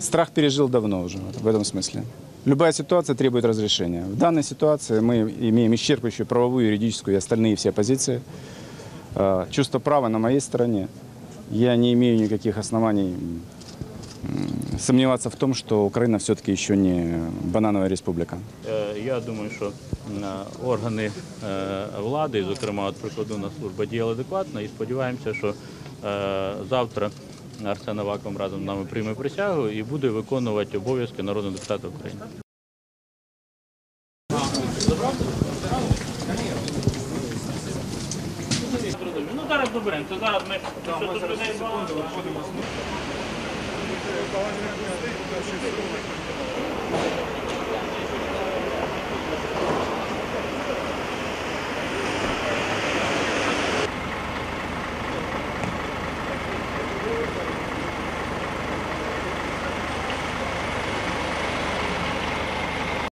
страх пережил давно уже в этом смысле. Любая ситуация требует разрешения. В данной ситуации мы имеем исчерпывающую правовую, юридическую и остальные все позиции. Э, Чувство права на моей стороне. Я не имею никаких оснований м, сомневаться в том, что Украина все-таки еще не банановая республика. Е, Я думаю, що е, органи е, влади, зокрема от прикордонна служба, діяли адекватно і сподіваємося, що е, завтра Арсен Аваком разом з нами прийме присягу і буде виконувати обов'язки народного депутата України. Ну зараз доберемо. то зараз ми тут людей